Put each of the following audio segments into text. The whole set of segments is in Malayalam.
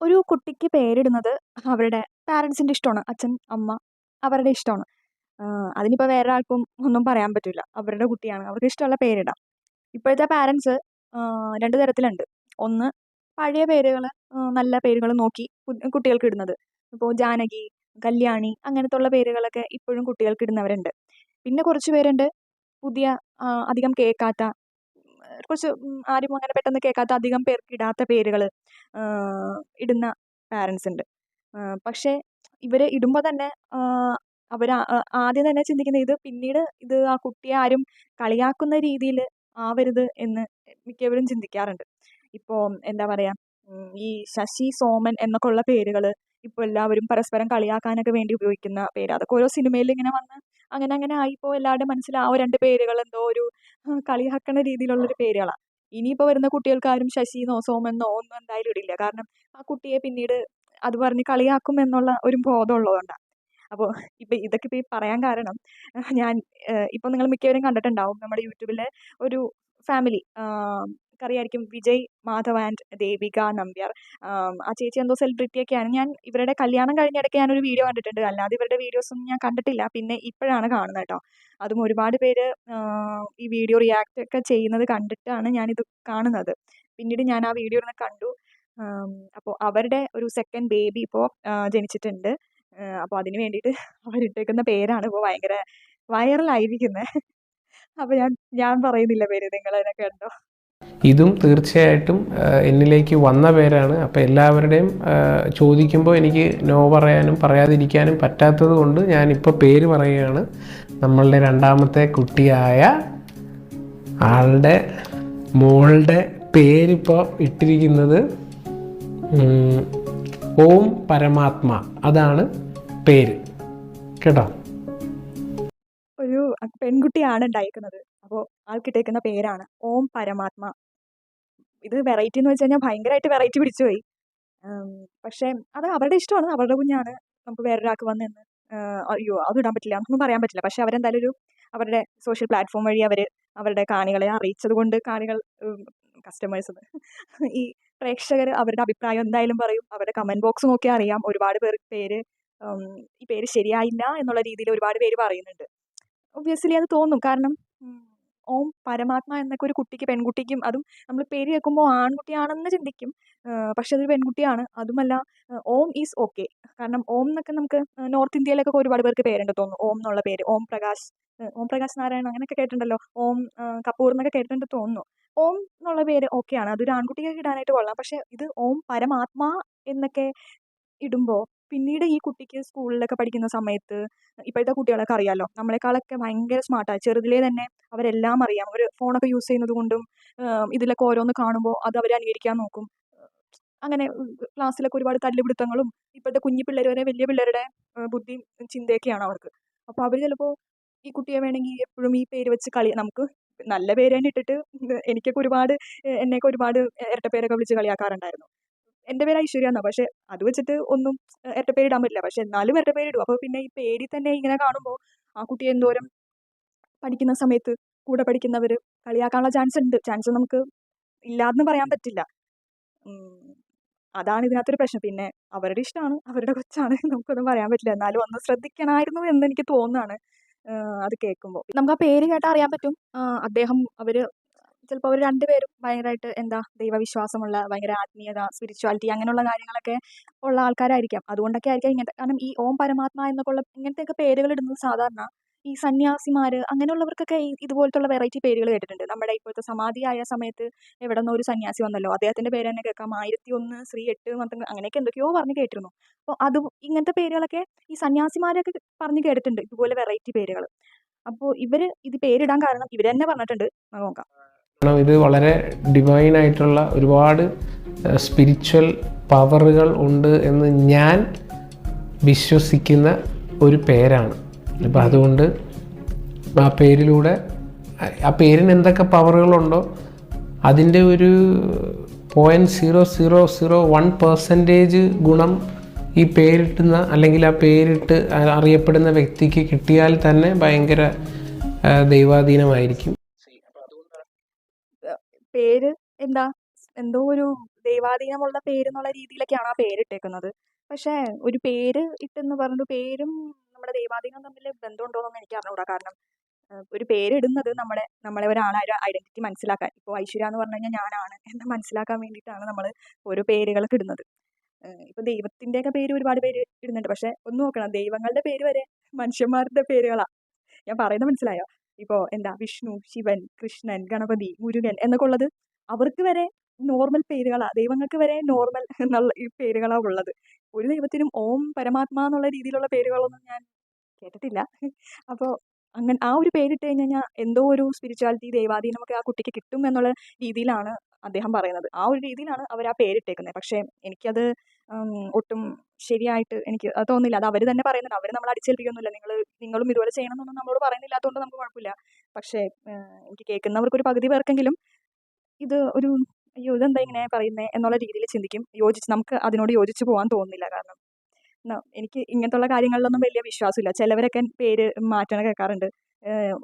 ഒരു കുട്ടിക്ക് പേരിടുന്നത് അവരുടെ പാരൻസിന്റെ ഇഷ്ടമാണ്. അച്ഛൻ അമ്മ അവരുടെ ഇഷ്ടമാണ്. അതിനിപ്പോൾ വേറെ ആൾക്കും ഒന്നും പറയാൻ പറ്റില്ല അവരുടെ കുട്ടിയാണ്. അവർക്ക് ഇഷ്ടമുള്ള പേരിടാം. ഇപ്പോഴത്തെ പാരൻസ് രണ്ട് തരത്തിലുണ്ട്. ഒന്ന് പഴയ പേരുകൾ നല്ല പേരുകൾ നോക്കി കുട്ടികൾക്ക് ഇടുന്നത്. ഇപ്പോൾ ജാനകി കല്യാണി അങ്ങനത്തെ ഉള്ള പേരുകളൊക്കെ ഇപ്പോഴും കുട്ടികൾക്ക് ഇടുന്നവരുണ്ട്. പിന്നെ കുറച്ച് പേരുണ്ട്. പുതിയ അധികം കേൾക്കാത്ത കുറച്ച് ആരും അങ്ങനെ പെട്ടെന്ന് കേൾക്കാത്ത അധികം പേർക്ക് ഇടാത്ത പേരുകൾ ഇടുന്ന പാരൻസ് ഉണ്ട്. പക്ഷേ ഇവർ ഇടുമ്പോൾ തന്നെ അവർ ആദ്യം തന്നെ ചിന്തിക്കുന്നത് ഇത് പിന്നീട് ഇത് ആ കുട്ടിയെ ആരും കളിയാക്കുന്ന രീതിയിൽ ആവരുത് എന്ന് മിക്കവരും ചിന്തിക്കാറുണ്ട്. ഇപ്പോൾ എന്താ പറയുക ഈ ശശി സോമൻ എന്നൊക്കെ ഉള്ള പേരുകൾ ഇപ്പോൾ എല്ലാവരും പരസ്പരം കളിയാക്കാനൊക്കെ വേണ്ടി ഉപയോഗിക്കുന്ന പേര്. അതൊക്കെ ഓരോ സിനിമയിൽ ഇങ്ങനെ വന്ന് അങ്ങനെ അങ്ങനെ ആയിപ്പോൾ എല്ലാവരുടെ മനസ്സിൽ ആ രണ്ട് പേരുകൾ എന്തോ ഒരു കളിയാക്കണ രീതിയിലുള്ളൊരു പേരുകളാണ് ഇനിയിപ്പോൾ വരുന്ന കുട്ടികൾക്കാരും ശശിന്നോ സോമെന്നോ ഒന്നും എന്തായാലും ഇടില്ല. കാരണം ആ കുട്ടിയെ പിന്നീട് അത് പറഞ്ഞ് കളിയാക്കും എന്നുള്ള ഒരു ബോധം ഉള്ളതുകൊണ്ടാണ് അപ്പോൾ ഇപ്പം ഇതൊക്കെ ഇപ്പോൾ പറയാൻ കാരണം ഞാൻ ഇപ്പം നിങ്ങൾ മിക്കവരും കണ്ടിട്ടുണ്ടാവും നമ്മുടെ യൂട്യൂബിലെ ഒരു ഫാമിലി അറിയായിരിക്കും വിജയ് മാധവ് ആൻഡ് ദേവിക നമ്പ്യാർ. ആ ചേച്ചി എന്തോ സെലിബ്രിറ്റിയൊക്കെയാണ് ഞാൻ ഇവരുടെ കല്യാണം കഴിഞ്ഞിടയ്ക്ക് ഞാനൊരു വീഡിയോ കണ്ടിട്ടുണ്ട്. അല്ലാതെ ഇവരുടെ വീഡിയോസൊന്നും ഞാൻ കണ്ടിട്ടില്ല. പിന്നെ ഇപ്പോഴാണ് കാണുന്നത് കേട്ടോ. അതും ഒരുപാട് പേര് ഈ വീഡിയോ റിയാക്റ്റ് ഒക്കെ ചെയ്യുന്നത് കണ്ടിട്ടാണ് ഞാനിത് കാണുന്നത്. പിന്നീട് ഞാൻ ആ വീഡിയോ ഒന്ന് കണ്ടു. അപ്പോൾ അവരുടെ ഒരു സെക്കൻഡ് ബേബി ഇപ്പോൾ ജനിച്ചിട്ടുണ്ട്. അപ്പോൾ അതിന് വേണ്ടിയിട്ട് അവരിട്ടേക്കുന്ന പേരാണ് ഇപ്പോൾ ഭയങ്കര വൈറലായിരിക്കുന്നത് അപ്പോൾ ഞാൻ ഞാൻ പറയുന്നില്ല പേര്. നിങ്ങൾ അതിനൊക്കെ കണ്ടോ? ഇതും തീർച്ചയായിട്ടും എന്നിലേക്ക് വന്ന പേരാണ്. അപ്പോൾ എല്ലാവരുടെയും ചോദിക്കുമ്പോൾ എനിക്ക് നോ പറയാനും പറയാതിരിക്കാനും പറ്റാത്തത് കൊണ്ട് ഞാനിപ്പോൾ പേര് പറയുകയാണ്. നമ്മളുടെ രണ്ടാമത്തെ കുട്ടിയായ ആളുടെ മോളുടെ പേരിപ്പോൾ ഇട്ടിരിക്കുന്നത് ഓം പരമാത്മ. അതാണ് പേര്. കേട്ടോ? ഒരു പെൺകുട്ടിയാണ് ഉണ്ടായിരിക്കുന്നത്. അപ്പോൾ ആൾക്കിട്ടേക്കുന്ന പേരാണ് ഓം പരമാത്മ. ഇത് വെറൈറ്റി എന്ന് വെച്ച് കഴിഞ്ഞാൽ ഭയങ്കരമായിട്ട് വെറൈറ്റി പിടിച്ചു പോയി. പക്ഷേ അത് അവരുടെ ഇഷ്ടമാണ്. അവരുടെ കുഞ്ഞാണ് നമുക്ക് വേറൊരാൾക്ക് വന്ന് നിന്ന് അയ്യോ അത് ഇടാൻ പറ്റില്ല നമുക്കൊന്നും പറയാൻ പറ്റില്ല. പക്ഷേ അവരെന്തായാലും ഒരു അവരുടെ സോഷ്യൽ പ്ലാറ്റ്ഫോം വഴി അവർ അവരുടെ കാണികളെ അറിയിച്ചത് കൊണ്ട് കാണികൾ കസ്റ്റമേഴ്സ് ഈ പ്രേക്ഷകർ അവരുടെ അഭിപ്രായം എന്തായാലും പറയും. അവരുടെ കമന്റ് ബോക്സ് നോക്കിയാൽ അറിയാം. ഒരുപാട് പേർ പേര് ഈ പേര് ശരിയായില്ല എന്നുള്ള രീതിയിൽ ഒരുപാട് പേര് പറയുന്നുണ്ട്. ഒബ്വിയസ്ലി അത് തോന്നും. കാരണം ഓം പരമാത്മ എന്നൊക്കെ ഒരു കുട്ടിക്ക് പെൺകുട്ടിക്കും അതും നമ്മൾ പേര് കേൾക്കുമ്പോൾ ആൺകുട്ടിയാണെന്ന് ചിന്തിക്കും. പക്ഷെ അതൊരു പെൺകുട്ടിയാണ്. അതുമല്ല ഓം ഈസ് ഓക്കെ. കാരണം ഓം എന്നൊക്കെ നമുക്ക് നോർത്ത് ഇന്ത്യയിലൊക്കെ ഒരുപാട് പേർക്ക് പേരുണ്ട് തോന്നുന്നു. ഓം എന്നുള്ള പേര്. ഓം പ്രകാശ് ഓം പ്രകാശ് നാരായണ അങ്ങനെയൊക്കെ കേട്ടിട്ടുണ്ടല്ലോ. ഓം കപൂർ എന്നൊക്കെ കേട്ടിട്ടുണ്ട് തോന്നുന്നു. ഓം എന്നുള്ള പേര് ഓക്കെയാണ് അതൊരു ആൺകുട്ടിക്കൊക്കെ ഇടാനായിട്ട് കൊള്ളാം. പക്ഷെ ഇത് ഓം പരമാത്മാ എന്നൊക്കെ ഇടുമ്പോൾ പിന്നീട് ഈ കുട്ടിക്ക് സ്കൂളിലൊക്കെ പഠിക്കുന്ന സമയത്ത് ഇപ്പോഴത്തെ കുട്ടികളൊക്കെ അറിയാമല്ലോ നമ്മളെക്കാളൊക്കെ ഭയങ്കര സ്മാർട്ടാണ് ചെറുതിലേ തന്നെ അവരെല്ലാം അറിയാം. അവർ ഫോണൊക്കെ യൂസ് ചെയ്യുന്നത് കൊണ്ടും ഇതിലൊക്കെ ഓരോന്ന് കാണുമ്പോൾ അത് അവർ അനുകരിക്കാൻ നോക്കും. അങ്ങനെ ക്ലാസ്സിലൊക്കെ ഒരുപാട് തല്ലുപിടുത്തങ്ങളും ഇപ്പോഴത്തെ കുഞ്ഞു പിള്ളേർ വരെ വലിയ പിള്ളേരുടെ ബുദ്ധി ചിന്തയൊക്കെയാണ് അവർക്ക്. അപ്പോൾ അവർ ചിലപ്പോൾ ഈ കുട്ടിയെ വേണമെങ്കിൽ എപ്പോഴും ഈ പേര് വെച്ച് കളി നമുക്ക് നല്ല പേര് തന്നെ ഇട്ടിട്ട് എനിക്കൊക്കെ ഒരുപാട് എന്നെയൊക്കെ ഒരുപാട് ഇരട്ടപ്പേരൊക്കെ വിളിച്ച് കളിയാക്കാറുണ്ടായിരുന്നു. എന്റെ പേര് ഐശ്വര്യ എന്നാണ് പക്ഷേ അത് വെച്ചിട്ട് ഒന്നും ഇരട്ടപ്പേരിടാൻ പറ്റില്ല. പക്ഷേ എന്നാലും ഇരട്ടപ്പേരിടും. അപ്പോൾ പിന്നെ ഈ പേരിൽ തന്നെ ഇങ്ങനെ കാണുമ്പോൾ ആ കുട്ടി എന്തോരം പഠിക്കുന്ന സമയത്ത് കൂടെ പഠിക്കുന്നവർ കളിയാക്കാനുള്ള ചാൻസ് ഉണ്ട്. ചാൻസ് നമുക്ക് ഇല്ലാന്ന് പറയാൻ പറ്റില്ല. അതാണ് ഇതിനകത്തൊരു പ്രശ്നം. പിന്നെ അവരുടെ ഇഷ്ടമാണ് അവരുടെ കൊച്ചാണ്. നമുക്കൊന്നും പറയാൻ പറ്റില്ല. എന്നാലും ഒന്ന് ശ്രദ്ധിക്കണമായിരുന്നു എന്ന് എനിക്ക് തോന്നുകയാണ് അത് കേൾക്കുമ്പോൾ നമുക്ക് ആ പേര് കേട്ടാൽ അറിയാൻ പറ്റും. അദ്ദേഹം അവർ ചിലപ്പോൾ അവർ രണ്ടുപേരും ഭയങ്കരമായിട്ട് എന്താ ദൈവവിശ്വാസമുള്ള ഭയങ്കര ആത്മീയത സ്പിരിച്വാലിറ്റി അങ്ങനെയുള്ള കാര്യങ്ങളൊക്കെ ഉള്ള ആൾക്കാരായിരിക്കാം. അതുകൊണ്ടൊക്കെ ആയിരിക്കാം ഇങ്ങനത്തെ കാരണം ഈ ഓം പരമാത്മാ എന്നൊക്കെ ഉള്ള ഇങ്ങനത്തെയൊക്കെ പേരുകൾ ഇടുന്നത് സാധാരണ ഈ സന്യാസിമാർ അങ്ങനെയുള്ളവർക്കൊക്കെ ഈ ഇതുപോലത്തുള്ള വെറൈറ്റി പേരുകൾ കേട്ടിട്ടുണ്ട്. നമ്മുടെ ഇപ്പോഴത്തെ സമാധിയായ സമയത്ത് എവിടെ നിന്നോ ഒരു സന്യാസി വന്നല്ലോ. അദ്ദേഹത്തിന്റെ പേര് തന്നെ കേൾക്കാം. ആയിരത്തി ഒന്ന് ശ്രീ എട്ട് അങ്ങനെയൊക്കെ എന്തൊക്കെയോ പറഞ്ഞ് കേട്ടിരുന്നു. അപ്പോൾ അത് ഇങ്ങനത്തെ പേരുകളൊക്കെ ഈ സന്യാസിമാരൊക്കെ പറഞ്ഞ് കേട്ടിട്ടുണ്ട്. ഇതുപോലെ വെറൈറ്റി പേരുകൾ അപ്പോൾ ഇവർ ഇത് പേരിടാൻ കാരണം ഇവർ തന്നെ പറഞ്ഞിട്ടുണ്ട്. നോക്കാം. കാരണം ഇത് വളരെ ഡിവൈൻ ആയിട്ടുള്ള ഒരുപാട് സ്പിരിച്വൽ പവറുകൾ ഉണ്ട് എന്ന് ഞാൻ വിശ്വസിക്കുന്ന ഒരു പേരാണ്. അപ്പം അതുകൊണ്ട് ആ പേരിലൂടെ ആ പേരിന് എന്തൊക്കെ പവറുകളുണ്ടോ അതിന്റെ ഒരു point zero zero zero one percentage ഗുണം ഈ പേരിട്ടുന്ന അല്ലെങ്കിൽ ആ പേരിട്ട് അറിയപ്പെടുന്ന വ്യക്തിക്ക് കിട്ടിയാൽ തന്നെ ഭയങ്കര ദൈവാധീനമായിരിക്കും. പേര് എന്താ? എന്തോ ഒരു ദൈവാധീനമുള്ള പേരെന്നുള്ള രീതിയിലൊക്കെയാണ് ആ പേരിട്ടേക്കുന്നത്. പക്ഷേ ഒരു പേര് ഇട്ടെന്ന് പറഞ്ഞു പേരും നമ്മുടെ ദൈവാധീനം തമ്മിൽ ബന്ധമുണ്ടോയെന്നൊന്നും എനിക്ക് അറിഞ്ഞുകൂടാ കാരണം ഒരു പേരിടുന്നത് നമ്മളെ നമ്മളെ ഒരാളെ ഐഡന്റിറ്റി മനസ്സിലാക്കാൻ. ഇപ്പോൾ ഐശ്വര്യ എന്ന് പറഞ്ഞു കഴിഞ്ഞാൽ ഞാനാണ്. എന്ന് മനസ്സിലാക്കാൻ വേണ്ടിയിട്ടാണ് നമ്മൾ ഓരോ പേരുകളൊക്കെ ഇടുന്നത്. ഇപ്പൊ ഇപ്പോൾ ദൈവത്തിന്റെയൊക്കെ പേര് ഒരുപാട് പേര് ഇടുന്നുണ്ട്. പക്ഷേ ഒന്ന് നോക്കണം. ദൈവങ്ങളുടെ പേര് വരെ മനുഷ്യന്മാരുടെ പേരുകളാ. ഞാൻ പറയുന്നത് മനസ്സിലായോ? ഇപ്പോൾ എന്താ വിഷ്ണു ശിവൻ കൃഷ്ണൻ ഗണപതി മുരുകൻ എന്നൊക്കെ ഉള്ളത് അവർക്ക് വരെ നോർമൽ പേരുകളാ. ദൈവങ്ങൾക്ക് വരെ നോർമൽ എന്നുള്ള ഈ പേരുകളാണ് ഉള്ളത്. ഒരു ദൈവത്തിനും ഓം പരമാത്മാ എന്നുള്ള രീതിയിലുള്ള പേരുകളൊന്നും ഞാൻ കേട്ടിട്ടില്ല. അപ്പോൾ അങ്ങനെ ആ ഒരു പേരിട്ട് കഴിഞ്ഞ് കഴിഞ്ഞാൽ എന്തോ ഒരു സ്പിരിച്വാലിറ്റി ദൈവാധീനമൊക്കെ ആ കുട്ടിക്ക് കിട്ടും എന്നുള്ള രീതിയിലാണ് അദ്ദേഹം പറയുന്നത്. ആ ഒരു രീതിയിലാണ് അവർ ആ പേരിട്ടേക്കുന്നത് പക്ഷേ എനിക്കത് ഒട്ടും ശരിയായിട്ട് എനിക്ക് അത് തോന്നുന്നില്ല. അത് അവർ തന്നെ പറയുന്നുണ്ട്. അവർ നമ്മൾ അടിച്ചേൽപ്പിക്കൊന്നുമില്ല. നിങ്ങൾ നിങ്ങളും ഇതുപോലെ ചെയ്യണമെന്നൊന്നും നമ്മളോട് പറയുന്നില്ലാത്തതുകൊണ്ട് നമുക്ക് കുഴപ്പമില്ല. പക്ഷേ എനിക്ക് കേൾക്കുന്നവർക്കൊരു പകുതി പേർക്കെങ്കിലും ഇത് ഒരു അയ്യോ ഇതെന്താ ഇങ്ങനെ പറയുന്നത് എന്നുള്ള രീതിയിൽ ചിന്തിക്കും. യോജിച്ച് നമുക്ക് അതിനോട് യോജിച്ച് പോകാൻ തോന്നുന്നില്ല. കാരണം എനിക്ക് ഇങ്ങനത്തുള്ള കാര്യങ്ങളിലൊന്നും വലിയ വിശ്വാസമില്ല. ചിലവരൊക്കെ പേര് മാറ്റണ കേൾക്കാറുണ്ട്.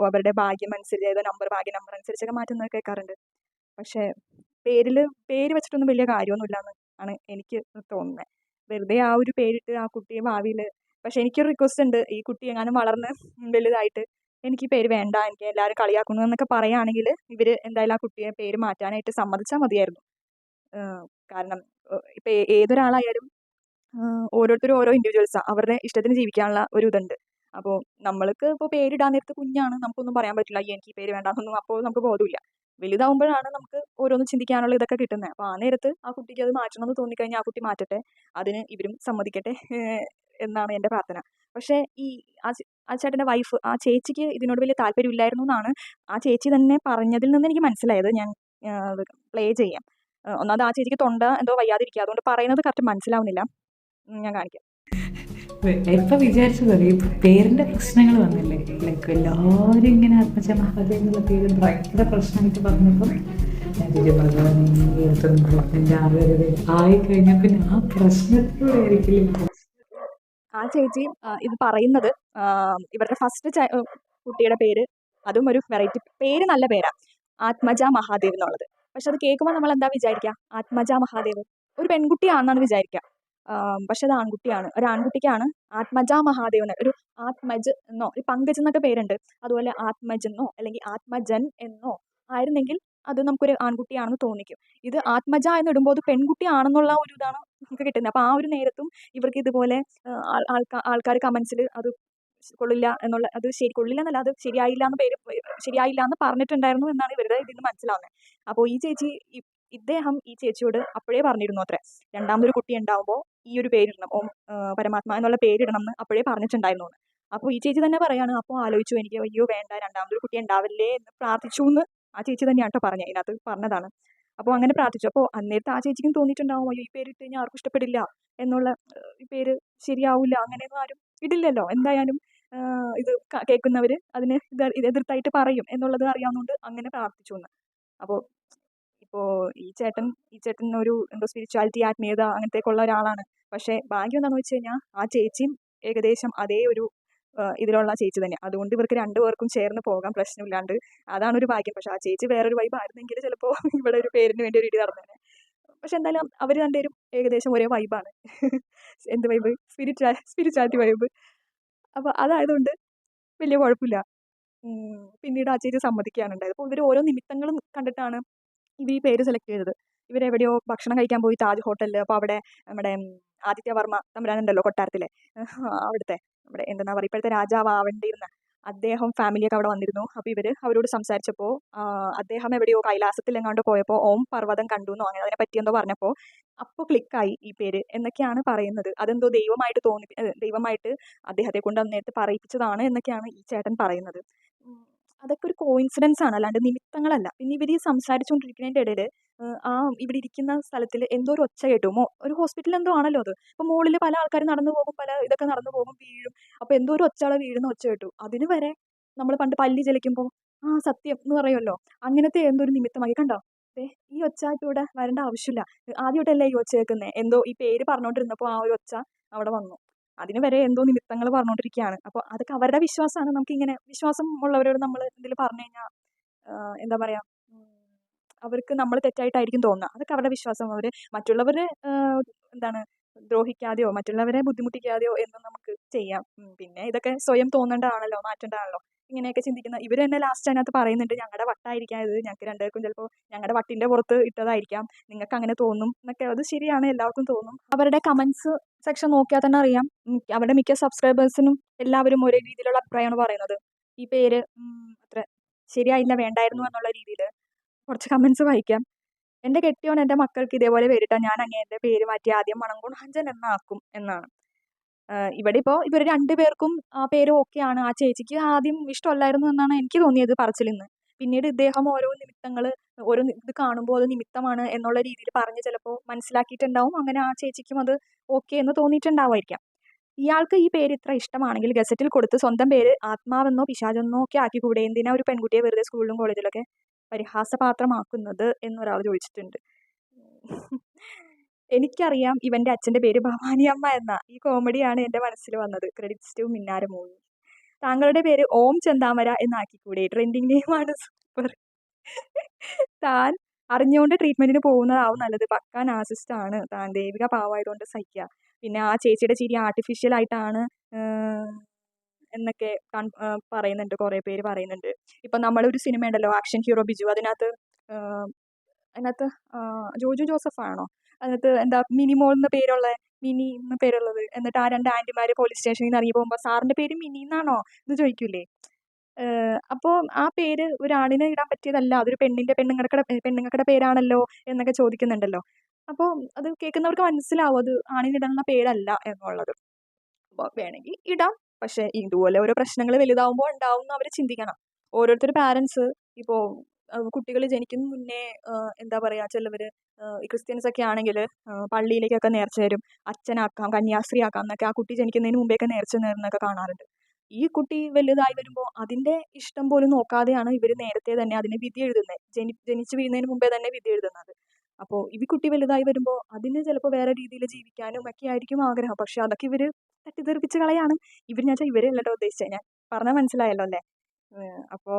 അവരുടെ ഭാഗ്യം അനുസരിച്ച് ഏതോ നമ്പർ ഭാഗ്യ നമ്പർ അനുസരിച്ചൊക്കെ മാറ്റുന്നത് കേൾക്കാറുണ്ട്. പക്ഷേ പേരിൽ പേര് വെച്ചിട്ടൊന്നും വലിയ കാര്യമൊന്നുമില്ല ആണ് എനിക്ക് തോന്നുന്നത് വെറുതെ ആ ഒരു പേരിട്ട് ആ കുട്ടിയെ ഭാവിയിൽ പക്ഷേ എനിക്കൊരു റിക്വസ്റ്റ് ഉണ്ട് ഈ കുട്ടി എങ്ങാനും വളർന്ന് വലുതായിട്ട് എനിക്ക് പേര് വേണ്ട എനിക്ക് എല്ലാവരും കളിയാക്കുന്നു എന്നൊക്കെ പറയുകയാണെങ്കിൽ ഇവർ എന്തായാലും ആ കുട്ടിയെ പേര് മാറ്റാനായിട്ട് സമ്മതിച്ചാൽ മതിയായിരുന്നു. കാരണം ഇപ്പം ഏതൊരാളായാലും ഓരോരുത്തരും ഓരോ ഇൻഡിവിജ്വൽസാണ് അവരുടെ ഇഷ്ടത്തിന് ജീവിക്കാനുള്ള ഒരു ഇതുണ്ട്. അപ്പോൾ നമ്മൾക്ക് ഇപ്പോൾ പേരിടാൻ നേരത്ത് കുഞ്ഞാണ് നമുക്കൊന്നും പറയാൻ പറ്റില്ല എനിക്ക് ഈ പേര് വേണ്ടാന്നൊന്നും അപ്പോൾ നമുക്ക് ബോധമില്ല. വലുതാവുമ്പോഴാണ് നമുക്ക് ഓരോന്ന് ചിന്തിക്കാനുള്ള ഇതൊക്കെ കിട്ടുന്നത്. അപ്പോൾ ആ നേരത്ത് ആ കുട്ടിക്ക് അത് മാറ്റണം എന്ന് തോന്നിക്കഴിഞ്ഞാൽ ആ കുട്ടി മാറ്റട്ടെ അതിന് ഇവരും സമ്മതിക്കട്ടെ എന്നാണ് എന്റെ പ്രാർത്ഥന. പക്ഷേ ഈ ആ ചേട്ടന്റെ വൈഫ് ആ ചേച്ചിക്ക് ഇതിനോട് വലിയ താല്പര്യമില്ലായിരുന്നു എന്നാണ് ആ ചേച്ചി തന്നെ പറഞ്ഞതിൽ നിന്ന് എനിക്ക് മനസ്സിലായത്. ഞാൻ പ്ലേ ചെയ്യാം. ഒന്നാമത് ആ ചേച്ചിക്ക് തൊണ്ട എന്തോ വയ്യാതിരിക്കുക. അതുകൊണ്ട് പറയുന്നത് കറക്റ്റ് മനസ്സിലാവുന്നില്ല. ഞാൻ കാണിക്കാം. എപ്പൊ വിചാരിച്ചത് ഈ പേരിന്റെ പ്രശ്നങ്ങൾ വന്നില്ലേ? ലൈക്ക് എല്ലാവരും ഇങ്ങനെ ആത്മജ മഹാദേവ് എന്നുള്ള പേര് ഭയങ്കര പ്രശ്നമായിട്ട് പറഞ്ഞപ്പം ആളുകളുടെ ആയി ആ ആ ചേച്ചി ഇത് പറയുന്നത് ആ, ഇവരുടെ ഫസ്റ്റ് കുട്ടിയുടെ പേര് അതും ഒരു വെറൈറ്റി പേര് നല്ല പേരാ ആത്മജ മഹാദേവ് എന്നുള്ളത്. പക്ഷെ അത് കേൾക്കുമ്പോൾ നമ്മൾ എന്താ വിചാരിക്കുക ആത്മജ മഹാദേവ്. ഒരു പെൺകുട്ടിയാണെന്നാണ് വിചാരിക്കുക ആം, പക്ഷെ അത് ആൺകുട്ടിയാണ്. ഒരു ആൺകുട്ടിക്കാണ് ആത്മജ മഹാദേവൻ ഒരു ആത്മജ് എന്നോ ഒരു പങ്കജ് എന്നൊക്കെ പേരുണ്ട്. അതുപോലെ ആത്മജ് എന്നോ അല്ലെങ്കിൽ ആത്മജൻ എന്നോ ആയിരുന്നെങ്കിൽ അത് നമുക്കൊരു ആൺകുട്ടിയാണെന്ന് തോന്നിക്കും. ഇത് ആത്മജ എന്ന് ഇടുമ്പോൾ അത് പെൺകുട്ടിയാണെന്നുള്ള ഒരു ഇതാണ് നമുക്ക് കിട്ടുന്നത്. അപ്പോൾ ആ ഒരു നേരത്തും ഇവർക്ക് ഇതുപോലെ ആൾക്കാർ ആൾക്കാർ കമൻസിൽ അത് കൊള്ളില്ല എന്നുള്ള അത് ശരി കൊള്ളില്ല എന്നല്ല അത് ശരിയായില്ല എന്ന് പേര് ശരിയായില്ല എന്ന് പറഞ്ഞിട്ടുണ്ടായിരുന്നു എന്നാണ് ഇവരുടെ ഇതിൽ മനസ്സിലാവുന്നത്. അപ്പോൾ ഈ ചേച്ചി ഇദ്ദേഹം ഈ ചേച്ചിയോട് അപ്പോഴേ പറഞ്ഞിരുന്നു അത്രേ. രണ്ടാമതൊരു കുട്ടി ഉണ്ടാവുമ്പോൾ ഈ ഒരു പേരിടണം. ഓം പരമാത്മാ എന്നുള്ള പേരിടണം എന്ന് അപ്പോഴേ പറഞ്ഞിട്ടുണ്ടായിരുന്നു അപ്പോൾ ഈ ചേച്ചി തന്നെ പറയാണ് അപ്പോൾ ആലോചിച്ചു എനിക്ക് അയ്യോ വേണ്ട രണ്ടാമതൊരു കുട്ടി ഉണ്ടാവില്ലേ എന്ന് പ്രാർത്ഥിച്ചു എന്ന് ആ ചേച്ചി തന്നെയാണ് കേട്ടോ പറഞ്ഞത് ഇതിനകത്ത് പറഞ്ഞതാണ്. അപ്പോൾ അങ്ങനെ പ്രാർത്ഥിച്ചു. അപ്പോൾ അന്നേരത്തെ ആ ചേച്ചിക്കും തോന്നിയിട്ടുണ്ടാവും അയ്യോ ഈ പേര് ഇട്ട് കഴിഞ്ഞാൽ ആർക്കും ഇഷ്ടപ്പെടില്ല എന്നുള്ള ഈ പേര് ശരിയാവില്ല അങ്ങനെയൊന്നും ആരും ഇടില്ലല്ലോ. എന്തായാലും ഇത് കേൾക്കുന്നവർ അതിനെ ഇത് എതിർത്തായിട്ട് പറയും എന്നുള്ളത് അറിയാവുന്നതുകൊണ്ട് അങ്ങനെ പ്രാർത്ഥിച്ചു എന്ന്. അപ്പോൾ ഇപ്പോൾ ഈ ചേട്ടൻ ഈ ചേട്ടൻ ഒരു എന്തോ സ്പിരിച്വാലിറ്റി ആത്മീയത അങ്ങനത്തെ ഉള്ള ഒരാളാണ്. പക്ഷേ ഭാഗ്യം എന്താണെന്ന് വെച്ച് കഴിഞ്ഞാൽ ആ ചേച്ചിയും ഏകദേശം അതേ ഒരു ഇതിലുള്ള ചേച്ചി തന്നെ. അതുകൊണ്ട് ഇവർക്ക് രണ്ടുപേർക്കും ചേർന്ന് പോകാൻ പ്രശ്നമില്ലാണ്ട് അതാണ് ഒരു ഭാഗ്യം. പക്ഷെ ആ ചേച്ചി വേറൊരു വൈബ് ആയിരുന്നെങ്കിൽ ചിലപ്പോൾ ഇവിടെ ഒരു പേരിന് വേണ്ടി ഒരു ഇടി നടന്നേനെ. പക്ഷെ എന്തായാലും അവർ രണ്ടുപേരും ഏകദേശം ഒരേ വൈബാണ് എന്ത് വൈബ് സ്പിരിച്വാ സ്പിരിച്വാലിറ്റി വൈബ് അപ്പോൾ അതായതുകൊണ്ട് വലിയ കുഴപ്പമില്ല. പിന്നീട് ആ ചേച്ചി സമ്മതിക്കുകയാണ് ഉണ്ടായത്. അപ്പോൾ ഇവർ ഓരോ നിമിത്തങ്ങളും കണ്ടിട്ടാണ് ഇവർ ഈ പേര് സെലക്ട് ചെയ്തത്. ഇവരെവിടെയോ ഭക്ഷണം കഴിക്കാൻ പോയി താജ് ഹോട്ടലിൽ അപ്പോൾ അവിടെ നമ്മുടെ ആദിത്യ വർമ്മ തമ്പുരാനുണ്ടല്ലോ കൊട്ടാരത്തിലെ. അവിടുത്തെ. നമ്മുടെ എന്താ പറയുക ഇപ്പോഴത്തെ രാജാവ് ആവേണ്ടിയിരുന്ന അദ്ദേഹം ഫാമിലിയൊക്കെ അവിടെ വന്നിരുന്നു. അപ്പോൾ ഇവർ അവരോട് സംസാരിച്ചപ്പോൾ അദ്ദേഹം എവിടെയോ കൈലാസത്തിൽ എങ്ങാണ്ട് പോയപ്പോൾ ഓം പർവതം കണ്ടു എന്നോ അങ്ങനെ അതിനെ പറ്റി എന്തോ പറഞ്ഞപ്പോൾ അപ്പോൾ ക്ലിക്കായി ഈ പേര്. എന്നൊക്കെയാണ് പറയുന്നത്. അതെന്തോ ദൈവമായിട്ട് തോന്നി ദൈവമായിട്ട് അദ്ദേഹത്തെ കൊണ്ട് അന്നേരത്ത് പറയിപ്പിച്ചതാണ് എന്നൊക്കെയാണ് ഈ ചേട്ടൻ പറയുന്നത്. അതൊക്കെ ഒരു കോയിൻസിഡൻസ് ആണ്. അല്ലാണ്ട് നിമിത്തങ്ങളല്ല. പിന്നെ ഇവർ ഈ സംസാരിച്ചുകൊണ്ടിരിക്കുന്നതിന്റെ ഇടയിൽ ആ ഇവിടെ ഇരിക്കുന്ന സ്ഥലത്തിൽ എന്തോ ഒരു ഒച്ച കേട്ടു. മോ ഒരു ഹോസ്പിറ്റൽ എന്തോ ആണല്ലോ അത്. അപ്പോൾ മുകളിൽ പല ആൾക്കാർ നടന്നു പോകും പല ഇതൊക്കെ നടന്നു പോകും വീഴും. അപ്പോൾ എന്തോ ഒരു ഒച്ചകളെ വീഴുന്ന ഒച്ച കേട്ടു. അതിന് വരെ നമ്മൾ പണ്ട് പല്ലി ചലിക്കുമ്പോൾ ആ സത്യം എന്ന് പറയുമല്ലോ. അങ്ങനത്തെ എന്തോ ഒരു നിമിത്തമാക്കി കണ്ടോ? ഈ ഒച്ച ഇപ്പോൾ ഇവിടെ വരേണ്ട ആവശ്യമില്ല. ആദ്യമായിട്ടല്ലേ ഈ ഒച്ച കേൾക്കുന്നത് എന്തോ ഈ പേര് പറഞ്ഞുകൊണ്ടിരുന്നപ്പോൾ ആ ഒരു ഒച്ച അവിടെ വന്നു. അതിന് വരെ എന്തോ നിമിത്തങ്ങൾ പറഞ്ഞുകൊണ്ടിരിക്കുകയാണ് അപ്പോൾ അതൊക്കെ അവരുടെ വിശ്വാസമാണ്. നമുക്കിങ്ങനെ വിശ്വാസം ഉള്ളവരോട് നമ്മൾ എന്തെങ്കിലും പറഞ്ഞു കഴിഞ്ഞാൽ എന്താ പറയുക അവർക്ക് നമ്മൾ തെറ്റായിട്ടായിരിക്കും തോന്നുക. അതൊക്കെ അവരുടെ വിശ്വാസം. അവർ മറ്റുള്ളവരെ എന്താണ് ദ്രോഹിക്കാതെയോ മറ്റുള്ളവരെ ബുദ്ധിമുട്ടിക്കാതെയോ എന്നും നമുക്ക് ചെയ്യാം. പിന്നെ ഇതൊക്കെ സ്വയം തോന്നേണ്ടതാണല്ലോ മാറ്റേണ്ടതാണല്ലോ. ഇങ്ങനെയൊക്കെ ചിന്തിക്കുന്ന ഇവർ തന്നെ ലാസ്റ്റ് അതിനകത്ത് പറയുന്നുണ്ട് ഞങ്ങളുടെ വട്ടായിരിക്കാം ഇത്. ഞങ്ങൾക്ക് രണ്ടുപേർക്കും ചിലപ്പോൾ ഞങ്ങളുടെ വട്ടിന്റെ പുറത്ത് ഇട്ടതായിരിക്കാം. നിങ്ങൾക്ക് അങ്ങനെ തോന്നും എന്നൊക്കെ. അത് ശരിയാണ് എല്ലാവർക്കും തോന്നും. അവരുടെ കമൻസ് സെക്ഷൻ നോക്കിയാൽ തന്നെ അറിയാം. അവരുടെ മിക്ക സബ്സ്ക്രൈബേഴ്സിനും എല്ലാവരും ഒരേ രീതിയിലുള്ള അഭിപ്രായമാണ് പറയുന്നത്. ഈ പേര് അത്ര ശരിയായില്ല വേണ്ടായിരുന്നു എന്നുള്ള രീതിയിൽ കുറച്ച് കമൻസ് വായിക്കാം. എന്റെ കെട്ടിയോൻ എന്റെ മക്കൾക്ക് ഇതേപോലെ പേരിട്ടാൽ ഞാൻ അങ്ങേന്റെ പേര് മാറ്റി ആദ്യം മണങ്കുണാഞ്ചൻ എന്നാക്കും എന്നാണ്. ഇവിടെ ഇപ്പോൾ ഇവർ രണ്ടുപേർക്കും ആ പേര് ഓക്കെയാണ് ആ ചേച്ചിക്ക് ആദ്യം ഇഷ്ടമല്ലായിരുന്നു എന്നാണ് എനിക്ക് തോന്നിയത് പറച്ചിൽ നിന്ന് പിന്നീട് ഇദ്ദേഹം ഓരോ നിമിത്തങ്ങൾ ഓരോ ഇത് കാണുമ്പോൾ അത് നിമിത്തമാണ് എന്നുള്ള രീതിയിൽ പറഞ്ഞ് ചിലപ്പോൾ മനസ്സിലാക്കിയിട്ടുണ്ടാവും. അങ്ങനെ ആ ചേച്ചിക്കും അത് ഓക്കെ എന്ന് തോന്നിയിട്ടുണ്ടാവുമായിരിക്കാം ഇയാൾക്ക് ഈ പേര് ഇത്ര ഇഷ്ടമാണെങ്കിൽ ഗസറ്റിൽ കൊടുത്ത് സ്വന്തം പേര് ആത്മാവെന്നോ പിശാചെന്നോ ഒക്കെ ആക്കിക്കൂടെ എന്തിനാ ഒരു പെൺകുട്ടിയെ വെറുതെ സ്കൂളിലും കോളേജിലൊക്കെ പരിഹാസപാത്രമാക്കുന്നത് എന്നൊരാൾ ചോദിച്ചിട്ടുണ്ട്. എനിക്കറിയാം ഇവന്റെ അച്ഛന്റെ പേര് ഭവാനി അമ്മ എന്ന ഈ കോമഡിയാണ് എന്റെ മനസ്സിൽ വന്നത്. Credits to Minnara movie. താങ്കളുടെ പേര് ഓം ചന്താമര എന്നാക്കിക്കൂടെ? ട്രെൻഡിങ് നെയിമാണ് സൂപ്പർ താൻ അറിഞ്ഞുകൊണ്ട് ട്രീറ്റ്മെന്റിന് പോകുന്നതാവും നല്ലത്. പക്കാൻ നാസിസ്റ്റ് ആണ്. താൻ ദേവിക പാവായതുകൊണ്ട് സഹിക്കുക. പിന്നെ ആ ചേച്ചിയുടെ ചിരി ആർട്ടിഫിഷ്യൽ ആയിട്ടാണ് എന്നൊക്കെ പറയുന്നുണ്ട്. കുറേ പേര് പറയുന്നുണ്ട്. ഇപ്പം നമ്മളൊരു സിനിമ ഉണ്ടല്ലോ ആക്ഷൻ ഹീറോ ബിജു. അതിനകത്ത് അതിനകത്ത് ജോജു ജോസഫ് ആണോ അതിനകത്ത് എന്താ മിനിമോൾ എന്ന പേരുള്ള മിനി എന്ന പേരുള്ളത്. എന്നിട്ട് ആ രണ്ട് ആന്റിമാർ പോലീസ് സ്റ്റേഷനിൽ നിന്ന് ഇറങ്ങി പോകുമ്പോൾ സാറിന്റെ പേര് മിനി എന്നാണോ? എന്ന് ചോദിക്കൂലേ? അപ്പോൾ ആ പേര് ഒരാണിന് ഇടാൻ പറ്റിയതല്ല. അതൊരു പെണ്ണിന്റെ പെണ്ണുങ്ങൾക്കടെ പെണ്ണുങ്ങൾക്കടെ പേരാണല്ലോ എന്നൊക്കെ ചോദിക്കുന്നുണ്ടല്ലോ. അപ്പോൾ അത് കേൾക്കുന്നവർക്ക് മനസ്സിലാവും അത് ആണിനിടാനുള്ള പേരല്ല എന്നുള്ളത്. അപ്പോൾ വേണമെങ്കിൽ ഇടാം. പക്ഷേ ഇതുപോലെ ഓരോ പ്രശ്നങ്ങൾ വലുതാവുമ്പോൾ ഉണ്ടാവും എന്ന് അവർ ചിന്തിക്കണം. ഓരോരുത്തർ പാരൻസ് ഇപ്പോൾ കുട്ടികൾ ജനിക്കുന്ന മുന്നേ എന്താ പറയുക ചിലവർ ക്രിസ്ത്യൻസ് ഒക്കെ ആണെങ്കിൽ പള്ളിയിലേക്കൊക്കെ നേർച്ച തരും അച്ഛനാക്കാം കന്യാസ്ത്രീ ആക്കാം എന്നൊക്കെ ആ കുട്ടി ജനിക്കുന്നതിന് മുമ്പേയൊക്കെ നേർച്ച നേർന്നൊക്കെ കാണാറുണ്ട്. ഈ കുട്ടി വലുതായി വരുമ്പോൾ അതിന്റെ ഇഷ്ടം പോലും നോക്കാതെയാണ് ഇവർ നേരത്തെ തന്നെ അതിന് വിധി എഴുതുന്നത്. ജനി ജനിച്ച് വീഴുന്നതിന് മുമ്പേ തന്നെ വിധി എഴുതുന്നത്. അപ്പോൾ ഈ കുട്ടി വലുതായി വരുമ്പോൾ അതിന് ചിലപ്പോൾ വേറെ രീതിയിൽ ജീവിക്കാനും ഒക്കെ ആയിരിക്കും ആഗ്രഹം. പക്ഷെ അതൊക്കെ ഇവർ തട്ടിത്തെറിപ്പിച്ച് കളയാണ്. ഇവർ ഞാൻ വെച്ചാൽ ഇവരല്ലട്ടോ ഉദ്ദേശിച്ചത് ഞാൻ പറഞ്ഞാൽ മനസ്സിലായല്ലോ അല്ലേ? അപ്പോൾ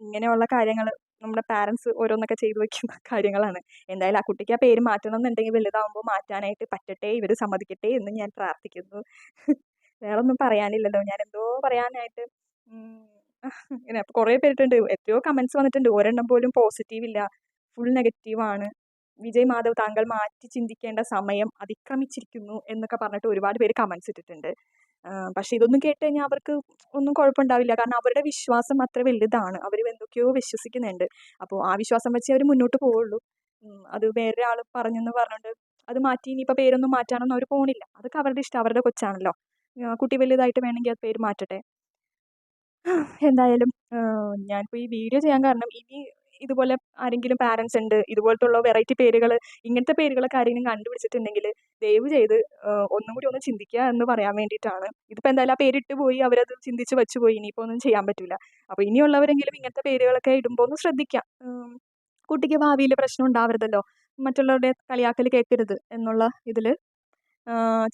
ഇങ്ങനെയുള്ള കാര്യങ്ങൾ നമ്മുടെ പാരൻസ് ഓരോന്നൊക്കെ ചെയ്തു വെക്കുന്ന കാര്യങ്ങളാണ്. എന്തായാലും ആ കുട്ടിക്ക് ആ പേര് മാറ്റണം എന്നുണ്ടെങ്കിൽ വലുതാവുമ്പോൾ മാറ്റാനായിട്ട് പറ്റട്ടെ ഇവർ സമ്മതിക്കട്ടെ എന്ന് ഞാൻ പ്രാർത്ഥിക്കുന്നു. വേറെ ഒന്നും പറയാനില്ലല്ലോ. ഞാൻ എന്തോ പറയാനായിട്ട് ഇങ്ങനെ കുറേ പേരിട്ടുണ്ട്. എത്രയോ കമൻസ് വന്നിട്ടുണ്ട്. ഒരെണ്ണം പോലും പോസിറ്റീവ് ഇല്ല. ഫുൾ നെഗറ്റീവാണ് വിജയ് മാധവ് താങ്കൾ മാറ്റി ചിന്തിക്കേണ്ട സമയം അതിക്രമിച്ചിരിക്കുന്നു എന്നൊക്കെ പറഞ്ഞിട്ട് ഒരുപാട് പേര് കമൻസ് ഇട്ടിട്ടുണ്ട്. പക്ഷെ ഇതൊന്നും കേട്ട് കഴിഞ്ഞാൽ അവർക്ക് ഒന്നും കുഴപ്പമുണ്ടാവില്ല. കാരണം അവരുടെ വിശ്വാസം അത്ര വലുതാണ്. അവർ എന്തൊക്കെയോ വിശ്വസിക്കുന്നുണ്ട്. അപ്പോൾ ആ വിശ്വാസം വെച്ച് അവർ മുന്നോട്ട് പോവുള്ളൂ. അത് വേറെ ആൾ പറഞ്ഞെന്ന് പറഞ്ഞുകൊണ്ട് അത് മാറ്റി ഇനിയിപ്പോൾ പേരൊന്നും മാറ്റാനൊന്നും അവർ പോണില്ല. അതൊക്കെ അവരുടെ ഇഷ്ടം അവരുടെ കൊച്ചാണല്ലോ. കുട്ടി വലുതായിട്ട് വേണമെങ്കിൽ അത് പേര് മാറ്റട്ടെ. എന്തായാലും ഞാനിപ്പോൾ ഈ വീഡിയോ ചെയ്യാൻ കാരണം ഇനി ഇതുപോലെ ആരെങ്കിലും പാരൻസ് ഉണ്ട് ഇതുപോലത്തുള്ള വെറൈറ്റി പേരുകൾ ഇങ്ങനത്തെ പേരുകളൊക്കെ ആരെങ്കിലും കണ്ടുപിടിച്ചിട്ടുണ്ടെങ്കിൽ ദയവ് ചെയ്ത് ഒന്നും കൂടി ഒന്ന് ചിന്തിക്കുക എന്ന് പറയാൻ വേണ്ടിയിട്ടാണ്. ഇതിപ്പോൾ എന്തായാലും ആ പേരിട്ട് പോയി അവരത് ചിന്തിച്ച് വെച്ചു പോയി ഇനിയിപ്പോൾ ഒന്നും ചെയ്യാൻ പറ്റില്ല അപ്പോൾ ഇനിയുള്ളവരെങ്കിലും ഇങ്ങനത്തെ പേരുകളൊക്കെ ഇടുമ്പോൾ ഒന്ന് ശ്രദ്ധിക്കാം. കുട്ടിക്ക് ഭാവിയിൽ പ്രശ്നം ഉണ്ടാവരുതല്ലോ. മറ്റുള്ളവരുടെ കളിയാക്കൽ കേൾക്കരുത് എന്നുള്ള ഇതിൽ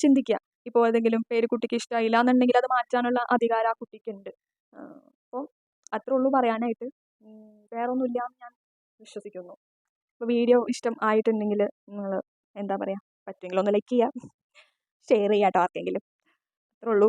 ചിന്തിക്കുക ഇപ്പോൾ ഏതെങ്കിലും പേര് കുട്ടിക്ക് ഇഷ്ടമായില്ല എന്നുണ്ടെങ്കിൽ അത് മാറ്റാനുള്ള അധികാരം ആ കുട്ടിക്കുണ്ട്. അപ്പോൾ അത്രേ ഉള്ളൂ പറയാനായിട്ട്. വേറൊന്നുമില്ല. എന്ന് ഞാൻ വിശ്വസിക്കുന്നു. അപ്പോൾ വീഡിയോ ഇഷ്ടം ആയിട്ടുണ്ടെങ്കിൽ നിങ്ങൾ എന്താ പറയുക പറ്റുമെങ്കിൽ ഒന്ന് ലൈക്ക് ചെയ്യുക ഷെയർ ചെയ്യാം കേട്ടോ ആർക്കെങ്കിലും. അത്രേ ഉള്ളൂ.